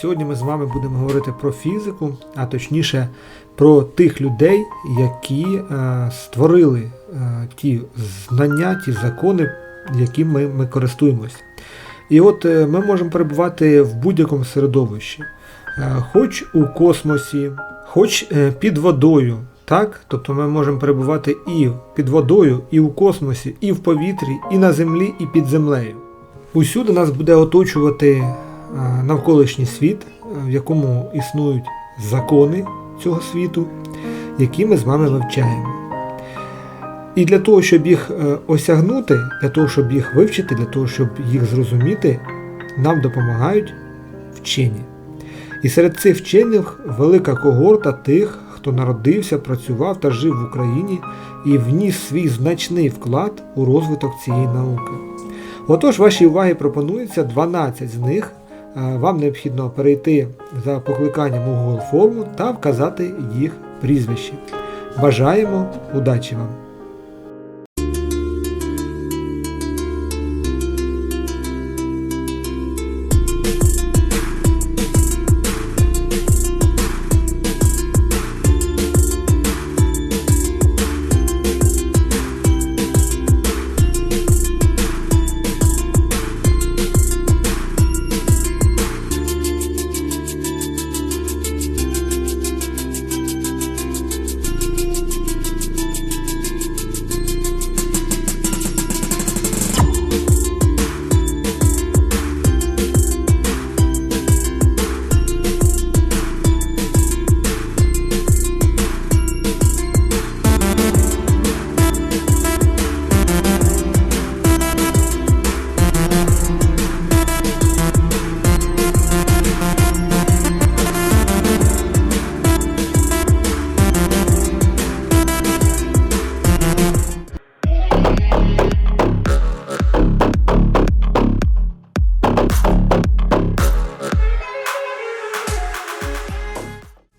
Сьогодні ми з вами будемо говорити про фізику, а точніше про тих людей, які е, створили е, ті знання, ті закони, якими ми, ми користуємось. І от е, ми можемо перебувати в будь-якому середовищі, е, хоч у космосі, хоч е, під водою. Так? Тобто ми можемо перебувати і під водою, і у космосі, і в повітрі, і на землі, і під землею. Усюди нас буде оточувати навколишній світ, е, в якому існують закони цього світу, які ми з вами вивчаємо. І для того, щоб їх е, осягнути, для того, щоб їх вивчити, для того, щоб їх зрозуміти, нам допомагають вчені. І серед цих вчених велика когорта тих, хто народився, працював та жив в Україні і вніс свій значний вклад у розвиток цієї науки. Отож, вашій увазі пропонується 12 з них. Вам необхідно перейти за покликанням у Google форму та вказати їх прізвище. Бажаємо удачі вам!